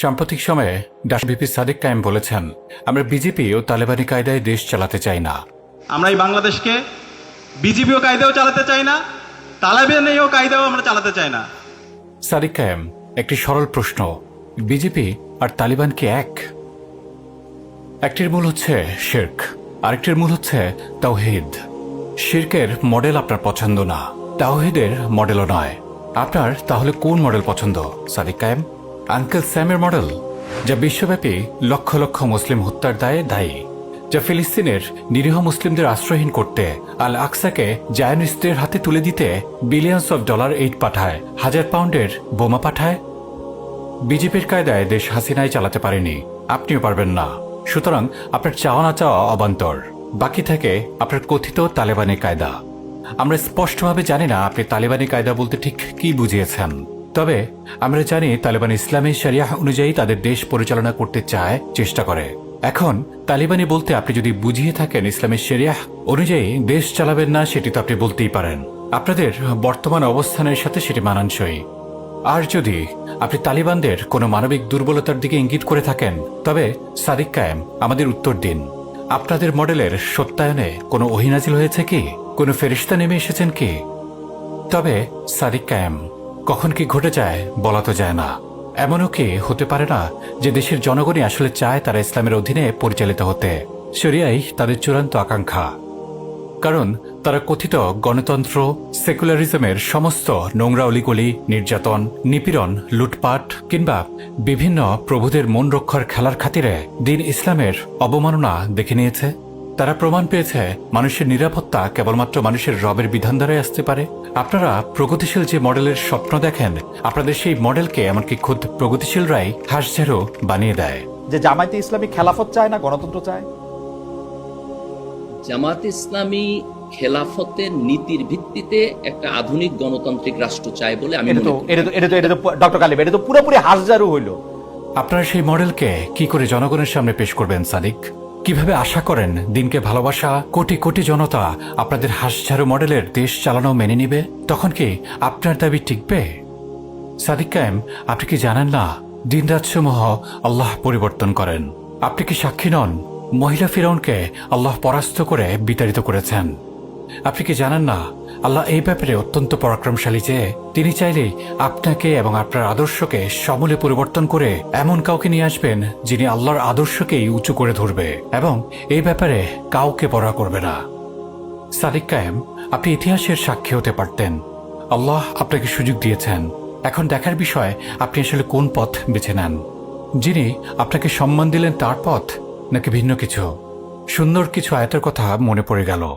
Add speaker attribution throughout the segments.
Speaker 1: সাম্প্রতিক সময়ে ডাসবিপি সাদিক কায়েম বলেছেন আমরা বিজেপি ও তালেবানি কায়দায় দেশ চালাতে চাই না।
Speaker 2: আমরা এই বাংলাদেশকে বিজিপিও কায়দাও চালাতে চাই না তালেবানিও কায়দাও আমরা চালাতে চাই না।
Speaker 1: সাদিক কায়েম একটি সরল প্রশ্ন বিজেপি আর তালিবান কি এক? একটির মূল হচ্ছে শির্ক আরেকটির মূল হচ্ছে তাওহিদ। শির্কের মডেল আপনার পছন্দ না তাওহিদের মডেলও নয়। আপনার তাহলে কোন মডেল পছন্দ সাদিক কায়েম? আঙ্কেল স্যামের মডেল, যা বিশ্বব্যাপী লক্ষ লক্ষ মুসলিম হত্যার দায়ে দায়ী, যা ফিলিস্তিনের নিরীহ মুসলিমদের আশ্রয়হীন করতে আল আকসাকে জায়নিস্টদের হাতে তুলে দিতে বিলিয়ন্স অফ ডলার এইড পাঠায়, হাজার পাউন্ডের বোমা পাঠায়। বিজেপির কায়দায় দেশ হাসিনাই চালাতে পারেনি, আপনিও পারবেন না। সুতরাং আপনার চাওয়া না চাওয়া অবান্তর, বাকি থাকে আপনার কথিত তালেবানি কায়দা। আমরা স্পষ্টভাবে জানি না আপনি তালেবানি কায়দা বলতে ঠিক কি বুঝিয়েছেন। তবে আমরা জানি তালেবান ইসলামী শরিয়াহ অনুযায়ী তাদের দেশ পরিচালনা করতে চায়, চেষ্টা করে। এখন তালিবানি বলতে আপনি যদি বুঝিয়ে থাকেন ইসলামী শরিয়াহ অনুযায়ী দেশ চালাবেন না, সেটি তো আপনি বলতেই পারেন। আপনাদের বর্তমান অবস্থানের সাথে সেটি মানানসই। আর যদি আপনি তালিবানদের কোনো মানবিক দুর্বলতার দিকে ইঙ্গিত করে থাকেন, তবে সাদিক কায়েম, আমাদের উত্তর দিন। আপনাদের মডেলের সত্যায়নে কোনো অহিনাজিল হয়েছে কি? কোনো ফেরিস্তা নেমে এসেছেন কি? তবে সাদিক কায়েম কখন কি ঘটে যায় বলা তো যায় না। এমনও কি হতে পারে না যে দেশের জনগণই আসলে চায় তারা ইসলামের অধীনে পরিচালিত হতে? শরিয়াই তাদের চূড়ান্ত আকাঙ্ক্ষা। কারণ তারা কথিত গণতন্ত্র, সেকুলারিজমের সমস্ত নোংরা অলিগলি, নির্যাতন, নিপীড়ন, লুটপাট কিংবা বিভিন্ন প্রভুদের মন রক্ষার খেলার খাতিরে দিন ইসলামের অবমাননা দেখে নিয়েছে। তারা প্রমাণ পেয়েছে মানুষের নিরাপত্তা কেবলমাত্র মানুষের রবের বিধান দ্বারাই আসতে পারে। আপনারা প্রগতিশীল যে মডেলের স্বপ্ন দেখেন আপনাদের সেই মডেলকে এমনকি খুদ প্রগতিশীলরাই হাসঝেরো বানিয়ে দেয়।
Speaker 3: যে জামায়াতে ইসলামী খেলাফত চায় না গণতন্ত্র চায়?
Speaker 4: জামাত ইসলামী খেলাফতের নীতির ভিত্তিতে একটা আধুনিক গণতান্ত্রিক রাষ্ট্র চায় বলে আমি
Speaker 3: এটা তো এটা তো এটা তো এটা তো ডক্টর কালিব এটা তো পুরোপুরি হাসজারু হইল।
Speaker 1: আপনারা সেই মডেলকে কি করে জনগণের সামনে পেশ করবেন সাদিক? কীভাবে আশা করেন দিনকে ভালোবাসা? কোটি কোটি জনতা আপনাদের হাসঝাড়ু মডেলের দেশ চালানো মেনে নিবে? তখন কি আপনার দাবি টিকবে? সাদিক কায়েম, আপনি কি জানেন না? দিন রাতসমূহ আল্লাহ পরিবর্তন করেন। আপনি কি সাক্ষী নন? মহিলা ফিরাউনকে আল্লাহ পরাস্ত করে বিতাড়িত করেছেন। আপনি কি জানেন না? আল্লাহ এই ব্যাপারে অত্যন্ত পরাক্রমশালী যে, তিনি চাইলেই আপনাকে এবং আপনার আদর্শকে সমূলে পরিবর্তন করে এমন কাউকে নিয়ে আসবেন যিনি আল্লাহর আদর্শকেই উঁচু করে ধরবে এবং এই ব্যাপারে কাউকে পড়া করবে না। সাদিক কায়েম, আপনি ইতিহাসের সাক্ষী হতে পারতেন। আল্লাহ আপনাকে সুযোগ দিয়েছেন। এখন দেখার বিষয়, আপনি আসলে কোন পথ বেছে নেন? যিনি আপনাকে সম্মান দিলেন তার পথ নাকি ভিন্ন কিছু? সুন্দর কিছু আয়তের কথা মনে পড়ে গেল।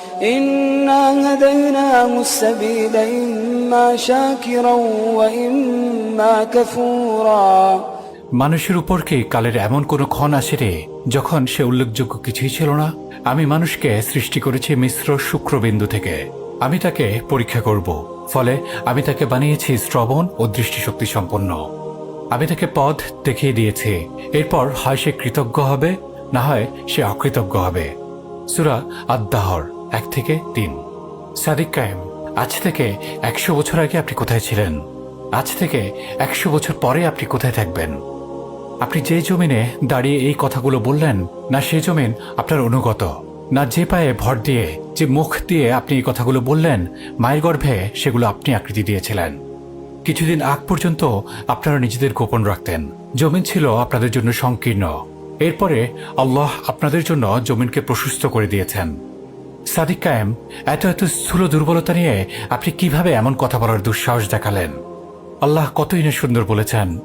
Speaker 5: إنا هديناه السبيل إما شاكرا وإما كفورا
Speaker 1: মানুষের উপর কি কালের এমন কোনো ক্ষণ আসে রে যখন সে উল্লেখযোগ্য কিছুই ছিল না আমি মানুষকে সৃষ্টি করেছি মিশ্র শুক্রবিন্দু থেকে আমি তাকে পরীক্ষা করব ফলে আমি তাকে বানিয়েছি শ্রবণ ও দৃষ্টিশক্তি সম্পন্ন আমি তাকে পথ দেখিয়ে দিয়েছি এরপর হয় সে কৃতজ্ঞ হবে না হয় সে অকৃতজ্ঞ হবে সুরা আদাহর এক থেকে তিন। সাদিক কায়েম, আজ থেকে একশো বছর আগে আপনি কোথায় ছিলেন? আজ থেকে একশো বছর পরে আপনি কোথায় থাকবেন? আপনি যে জমিনে দাঁড়িয়ে এই কথাগুলো বললেন, না সে জমিন আপনার অনুগত, না যে পায়ে ভর দিয়ে, যে মুখ দিয়ে আপনি এই কথাগুলো বললেন, মায়ের গর্ভে সেগুলো আপনি আকৃতি দিয়েছিলেন। কিছুদিন আগ পর্যন্ত আপনারা নিজেদের গোপন রাখতেন। জমিন ছিল আপনাদের জন্য সংকীর্ণ। এরপরে আল্লাহ আপনাদের জন্য জমিনকে প্রশস্ত করে দিয়েছেন। সাদিক কায়েম, এত এত স্থূল দুর্বলতা নিয়ে আপনি কীভাবে এমন কথা বলার দুঃসাহস দেখালেন? আল্লাহ কতই না সুন্দর বলেছেন।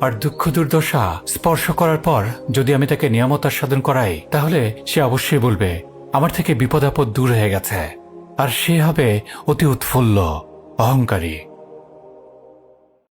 Speaker 1: আর দুঃখ দুর্দশা স্পর্শ করার পর যদি আমি তাকে নিয়ামত আস্বাদন করাই, তাহলে সে অবশ্যই বলবে, আমার থেকে বিপদ আপদ দূর হয়ে গেছে। আর সে হবে অতি উৎফুল্ল, অহংকারী।